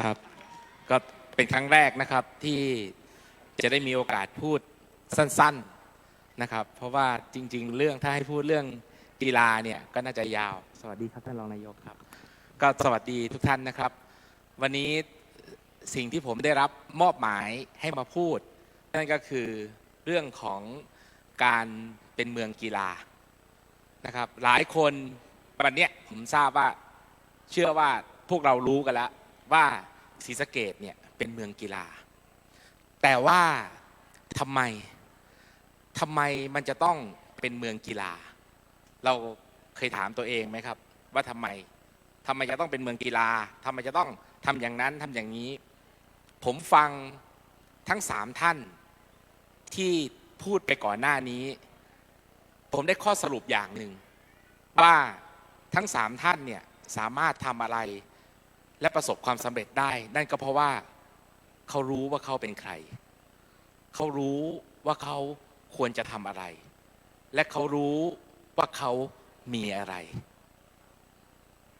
ครับ ก็เป็นครั้งแรกนะครับที่จะได้มีโอกาสพูดสั้นๆนะครับ เพราะว่าจริง ๆ เรื่องถ้าให้พูดเรื่องกีฬาเนี่ยก็น่าจะยาว สวัสดีครับท่านรองนายกครับ ก็สวัสดีทุกท่านนะครับ วันนี้สิ่งที่ผมได้รับมอบหมายให้มาพูด นั่นก็คือเรื่องของการเป็นเมืองกีฬานะครับ หลายคนวันเนี้ยผมทราบว่าเชื่อว่าพวกเรารู้กันแล้ว ว่าศรีสะเกดเนี่ยเป็นเมืองกีฬา แต่ว่าทำไมทำไมมันจะต้องเป็นเมืองกีฬา เราเคยถามตัวเองไหมครับ ว่าทำไมทำไมจะต้องเป็นเมืองกีฬาทำไมจะต้องทำอย่างนั้นทำอย่างนี้ ผมฟังทั้งสามท่านที่พูดไปก่อนหน้านี้ ผมได้ข้อสรุปอย่างหนึ่งว่าทั้งสามท่านเนี่ยสามารถทำอะไร และประสบความสำเร็จได้ นั่นก็เพราะว่าเขารู้ว่าเขาเป็นใคร เขารู้ว่าเขาควรจะทำอะไร และเขารู้ว่าเขามีอะไร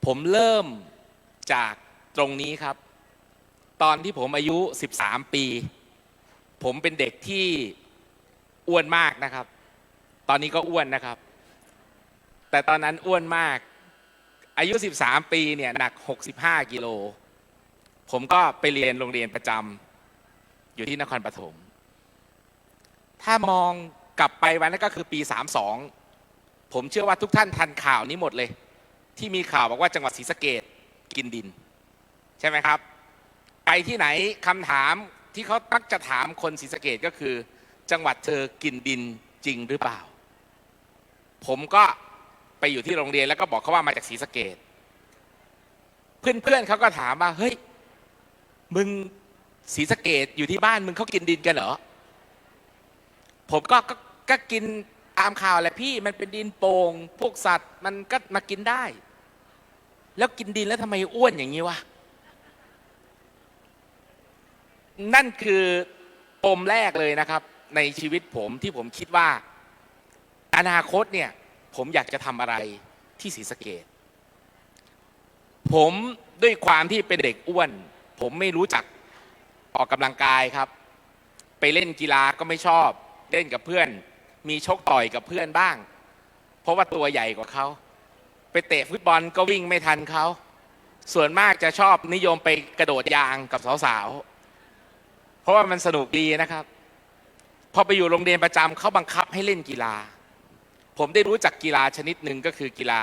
ผมเริ่มจากตรงนี้ครับ ตอนที่ผมอายุ 13 ปี ผมเป็นเด็กที่อ้วนมากนะครับ ตอนนี้ก็อ้วนนะครับ แต่ตอนนั้นอ้วนมาก อายุ 13 ปีเนี่ยหนัก 65 กิโล ผมก็ไปเรียนโรงเรียนประจำอยู่ที่นครปฐม ถ้ามองกลับไปวันนั้นก็คือปี 32 ผมเชื่อว่าทุกท่านทันข่าวนี้หมดเลย ที่มีข่าวบอกว่าจังหวัดศรีสะเกดกินดิน ใช่ไหมครับ ไปที่ไหนคำถามที่เขามักจะถามคนศรีสะเกดก็คือ จังหวัดเธอกินดินจริงหรือเปล่า ผมก็ ไปอยู่ที่โรงเรียนแล้วก็บอกเขาว่ามาจากศรีสะเกดเพื่อนๆเขาก็ถามว่าเฮ้ยมึงศรีสะเกดอยู่ที่บ้านมึงเขากินดินกันเหรอผมก็ก็ก็กินตามข่าวแหละพี่มันเป็นดินโป่งพวกสัตว์มันก็มากินได้ แล้วกินดินแล้วทำไมอ้วนอย่างนี้วะนั่นคือปมแรกเลยนะครับ ในชีวิตผมที่ผมคิดว่า อนาคตเนี่ย ผมอยากจะทำอะไรที่ศรีสะเกดผมด้วยความที่เป็นเด็กอ้วน ผมไม่รู้จักออกกำลังกายครับ ไปเล่นกีฬาก็ไม่ชอบ เล่นกับเพื่อน มีชกต่อยกับเพื่อนบ้าง เพราะว่าตัวใหญ่กว่าเขา ไปเตะฟุตบอลก็วิ่งไม่ทันเขาส่วนมากจะชอบนิยมไปกระโดดยางกับสาวๆ เพราะว่ามันสนุกดีนะครับ พอไปอยู่โรงเรียนประจำเขาบังคับให้เล่นกีฬา ผมได้รู้จักกีฬาชนิดหนึ่งก็คือกีฬา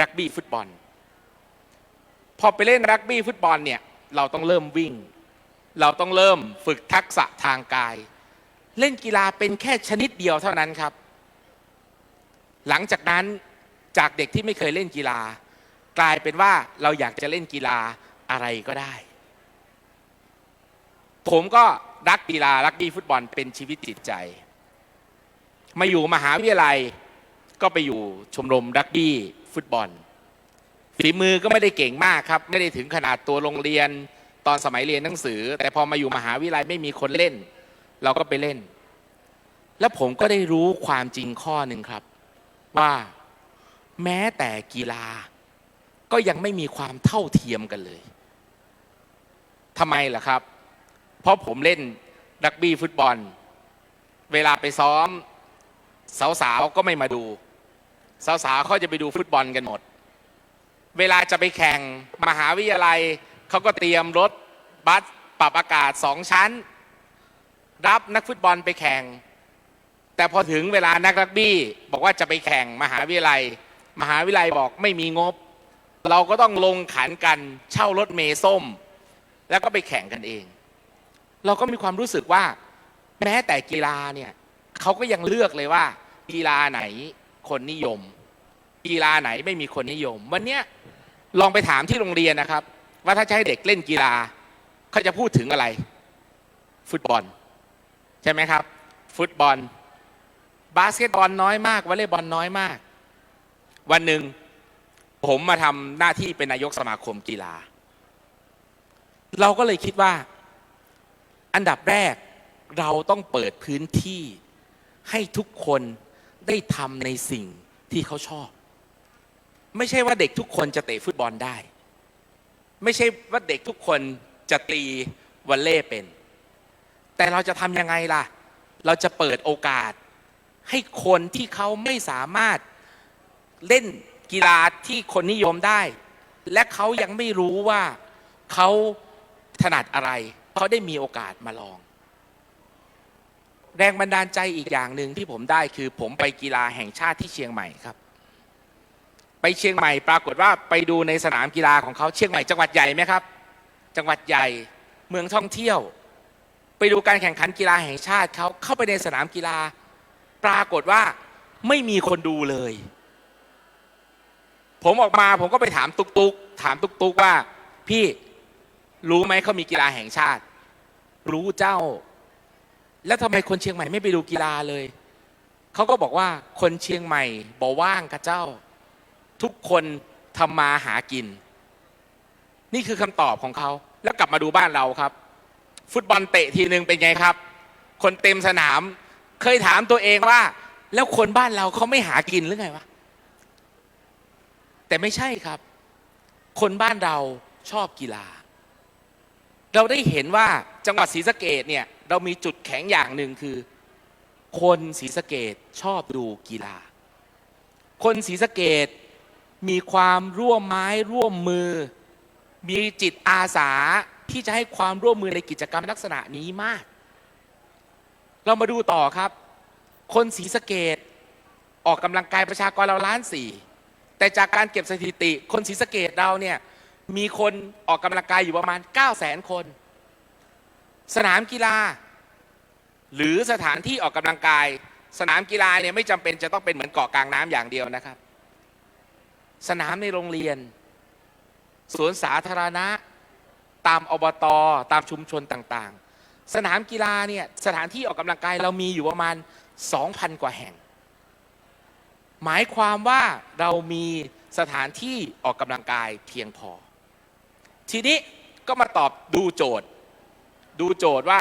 รักบี้ฟุตบอล พอไปเล่นรักบี้ฟุตบอลเนี่ยเราต้องเริ่มวิ่ง เราต้องเริ่มฝึกทักษะทางกาย เล่นกีฬาเป็นแค่ชนิดเดียวเท่านั้นครับ หลังจากนั้นจากเด็กที่ไม่เคยเล่นกีฬา กลายเป็นว่าเราอยากจะเล่นกีฬาอะไรก็ได้ ผมก็รักกีฬารักบี้ฟุตบอลเป็นชีวิตจิตใจ มาอยู่มหาวิทยาลัย ก็ไปอยู่ชมรมรักบี้ฟุตบอลฝีมือก็ไม่ได้เก่งมากครับ ไม่ได้ถึงขนาดตัวโรงเรียนตอนสมัยเรียนหนังสือ แต่พอมาอยู่มหาวิทยาลัยไม่มีคนเล่น เราก็ไปเล่น แล้วผมก็ได้รู้ความจริงข้อหนึ่งครับ ว่าแม้แต่กีฬา ก็ยังไม่มีความเท่าเทียมกันเลยทำไมล่ะครับ เพราะผมเล่นรักบี้ฟุตบอล เวลาไปซ้อม สาวๆก็ไม่มาดู สาวๆเขาจะไปดูฟุตบอลกันหมด เวลาจะไปแข่งมหาวิทยาลัยเขาก็เตรียมรถบัสปรับอากาศสองชั้น รับนักฟุตบอลไปแข่ง แต่พอถึงเวลานักรักบี้บอกว่าจะไปแข่งมหาวิทยาลัย มหาวิทยาลัยบอกไม่มีงบ เราก็ต้องลงขันกันเช่ารถเมย์ส้ม แล้วก็ไปแข่งกันเอง เราก็มีความรู้สึกว่า แม้แต่กีฬาเนี่ยเขาก็ยังเลือกเลยว่ากีฬาไหน คนนิยม กีฬาไหนไม่มีคนนิยม วันเนี้ยลองไปถามที่โรงเรียนนะครับ ว่าถ้าจะให้เด็กเล่นกีฬาเขาจะพูดถึงอะไร ฟุตบอล ใช่ไหมครับ ฟุตบอล บาสเกตบอลน้อยมากวอลเลย์บอลน้อยมาก วันหนึ่งผมมาทำหน้าที่เป็นนายกสมาคมกีฬา เราก็เลยคิดว่า อันดับแรกเราต้องเปิดพื้นที่ให้ทุกคน ได้ทำในสิ่งที่เขาชอบ ไม่ใช่ว่าเด็กทุกคนจะเตะฟุตบอลได้ ไม่ใช่ว่าเด็กทุกคนจะตีวอลเล่เป็น แต่เราจะทำยังไงล่ะ เราจะเปิดโอกาส ให้คนที่เขาไม่สามารถเล่นกีฬาที่คนนิยมได้ และเขายังไม่รู้ว่าเขาถนัดอะไร เขาได้มีโอกาสมาลอง แรงบันดาลใจอีกอย่างหนึ่งที่ผมได้คือผมไปกีฬาแห่งชาติที่เชียงใหม่ครับ ไปเชียงใหม่ปรากฏว่าไปดูในสนามกีฬาของเขาเชียงใหม่จังหวัดใหญ่ไหมครับ จังหวัดใหญ่เมืองท่องเที่ยว ไปดูการแข่งขันกีฬาแห่งชาติเขาเข้าไปในสนามกีฬา ปรากฏว่าไม่มีคนดูเลย ผมออกมาผมก็ไปถามตุกตุกถามตุกตุกว่า พี่รู้ไหมเขามีกีฬาแห่งชาติ รู้เจ้า แล้วทำไมคนเชียงใหม่ไม่ไปดูกีฬาเลย เขาก็บอกว่าคนเชียงใหม่บ่ว่างกับเจ้า ทุกคนทำมาหากิน นี่คือคำตอบของเขา แล้วกลับมาดูบ้านเราครับ ฟุตบอลเตะทีนึงเป็นไงครับ คนเต็มสนาม เคยถามตัวเองว่า แล้วคนบ้านเราเขาไม่หากินหรือไงวะ แต่ไม่ใช่ครับ คนบ้านเราชอบกีฬา เราได้เห็นว่าจังหวัดศรีสะเกดเนี่ย เรามีจุดแข็งอย่างหนึ่งคือ คนศรีสะเกดชอบดูกีฬา คนศรีสะเกดมีความร่วมไม้ร่วมมือ มีจิตอาสาที่จะให้ความร่วมมือในกิจกรรมลักษณะนี้มาก เรามาดูต่อครับ คนศรีสะเกดออกกำลังกายประชากรเราล้านสี่แต่จากการเก็บสถิติ คนศรีสะเกดเราเนี่ยมีคนออกกำลังกายอยู่ประมาณ 9 0 0 0 0 0 คน สนามกีฬา หรือสถานที่ออกกำลังกาย สนามกีฬาเนี่ยไม่จำเป็นจะต้องเป็นเหมือนเกาะกลางน้ำอย่างเดียวนะครับ สนามในโรงเรียน สวนสาธารณะ ตามอบตตามชุมชนต่างๆ สนามกีฬาเนี่ยสถานที่ออกกำลังกายเรามีอยู่ประมาณ 2,000 กว่าแห่ง หมายความว่าเรามีสถานที่ออกกำลังกายเพียงพอ ทีนี้ก็มาตอบดูโจทย์ ดูโจทย์ว่า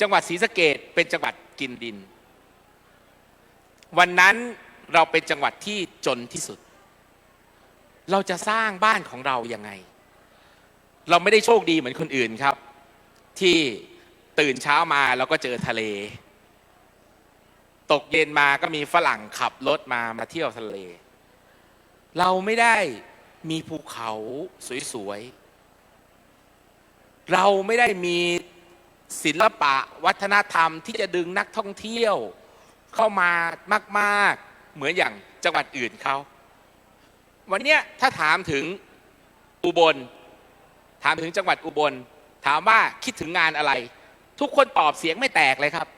จังหวัดศรีสะเกดเป็นจังหวัดกินดิน วันนั้นเราเป็นจังหวัดที่จนที่สุด เราจะสร้างบ้านของเรายังไง เราไม่ได้โชคดีเหมือนคนอื่นครับ ที่ตื่นเช้ามาเราก็เจอทะเล ตกเย็นมาก็มีฝรั่งขับรถมามาเที่ยวทะเล เราไม่ได้มีภูเขาสวยๆ เราไม่ได้มีศิลปะวัฒนธรรมที่จะดึงนักท่องเที่ยวเข้ามามาก ๆ เหมือนอย่างจังหวัดอื่นเขาวันนี้ถ้าถามถึงอุบล ถามถึงจังหวัดอุบล ถามว่าคิดถึงงานอะไร ทุกคนตอบเสียงไม่แตกเลยครับ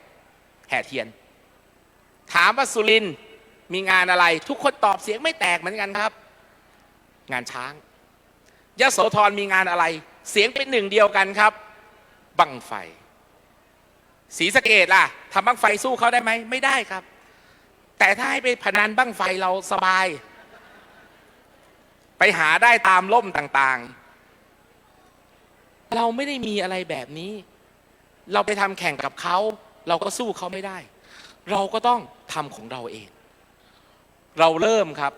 แห่เทียน ถามว่าสุรินมีงานอะไร ทุกคนตอบเสียงไม่แตกเหมือนกันครับ งานช้างยโสธรมีงานอะไร เสียงเป็นหนึ่งเดียวกันครับ บังไฟศรีสเกดล่ะทำบังไฟสู้เขาได้ไหมไม่ได้ครับ แต่ถ้าให้ไปพนันบังไฟเราสบาย ไปหาได้ตามล่มต่างๆ เราไม่ได้มีอะไรแบบนี้ เราไปทำแข่งกับเขา เราก็สู้เขาไม่ได้ เราก็ต้องทำของเราเอง เราเริ่มครับ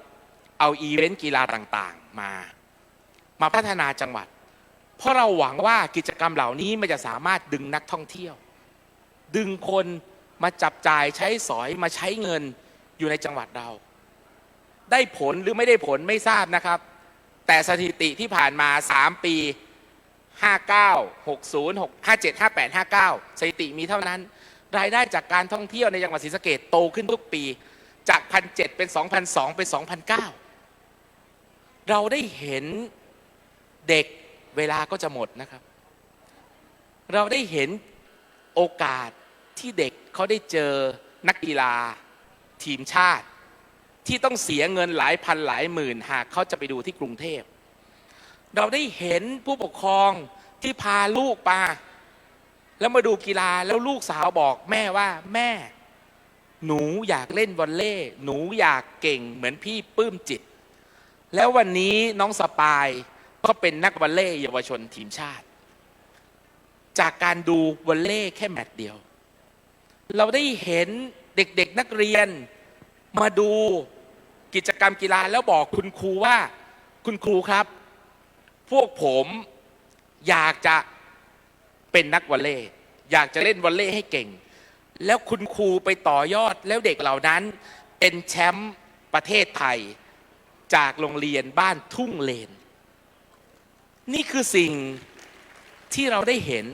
เอาอีเวนต์กีฬาต่างๆมา มาพัฒนาจังหวัด เพราะเราหวังว่ากิจกรรมเหล่านี้มันจะสามารถดึงนักท่องเที่ยว ดึงคนมาจับจ่ายใช้สอยมาใช้เงินอยู่ในจังหวัดเรา ได้ผลหรือไม่ได้ผลไม่ทราบนะครับ แต่สถิติที่ผ่านมา 3 ปี 59 60 57 58 59 สถิติมีเท่านั้น รายได้จากการท่องเที่ยวในจังหวัดศรีสะเกดโตขึ้นทุกปีจาก1,007เป็น2,002เป็น2,009เราได้เห็นเด็ก เวลาก็จะหมดนะครับ เราได้เห็นโอกาสที่เด็กเขาได้เจอนักกีฬาทีมชาติ ที่ต้องเสียเงินหลายพันหลายหมื่น หากเขาจะไปดูที่กรุงเทพ เราได้เห็นผู้ปกครองที่พาลูกมาแล้วมาดูกีฬาแล้วลูกสาวบอกแม่ว่าแม่ หนูอยากเล่นวอลเล่หนูอยากเก่งเหมือนพี่ปื้มจิต แล้ววันนี้น้องสปาย ก็เป็นนักวอลเล่เยาวชนทีมชาติ จากการดูวอลเล่แค่แมตช์เดียว เราได้เห็นเด็กๆนักเรียนมาดูกิจกรรมกีฬาแล้วบอกคุณครูว่าคุณครูครับ พวกผมอยากจะเป็นนักวอลเลย์อยากจะเล่นวอลเลย์ให้เก่ง แล้วคุณครูไปต่อยอดแล้วเด็กเหล่านั้นเป็นแชมป์ประเทศไทย จากโรงเรียนบ้านทุ่งเลน นี่คือสิ่งที่เราได้เห็น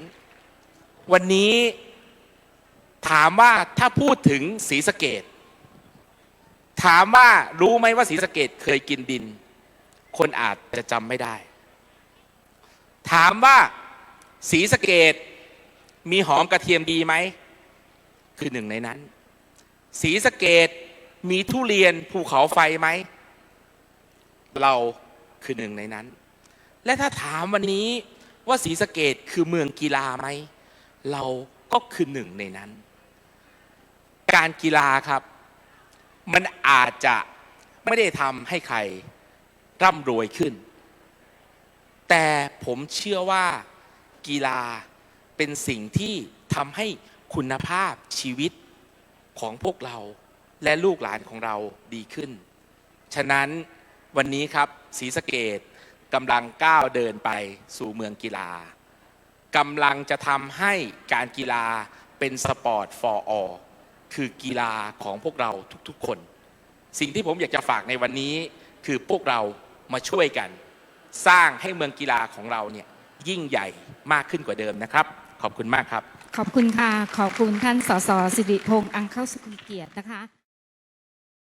วันนี้ถามว่าถ้าพูดถึงศรีสะเกดถามว่ารู้ไหมว่าศรีสะเกดเคยกินดิน คนอาจจะจำไม่ได้ ถามว่าศรีสะเกดมีหอมกระเทียมดีไหม คือหนึ่งในนั้นศรีสะเกดมีทุเรียนภูเขาไฟไหม เราคือหนึ่งในนั้น และถ้าถามวันนี้ว่าศรีสะเกดคือเมืองกีฬาไหม เราก็คือหนึ่งในนั้น การกีฬาครับ มันอาจจะไม่ได้ทำให้ใครร่ำรวยขึ้น แต่ผมเชื่อว่ากีฬาเป็นสิ่งที่ทำให้คุณภาพชีวิตของพวกเราและลูกหลานของเราดีขึ้น ฉะนั้นวันนี้ครับศรีสะเกด กำลังก้าวเดินไปสู่เมืองกีฬากำลังจะทำให้การกีฬาเป็นสปอร์ต for all คือกีฬาของพวกเราทุกๆคน สิ่งที่ผมอยากจะฝากในวันนี้คือพวกเรามาช่วยกัน สร้างให้เมืองกีฬาของเราเนี่ยยิ่งใหญ่มากขึ้นกว่าเดิมนะครับ ขอบคุณมากครับ ขอบคุณค่ะ ขอบคุณท่านสสสิริพงษ์อังเข้าสุขเกียรตินะคะ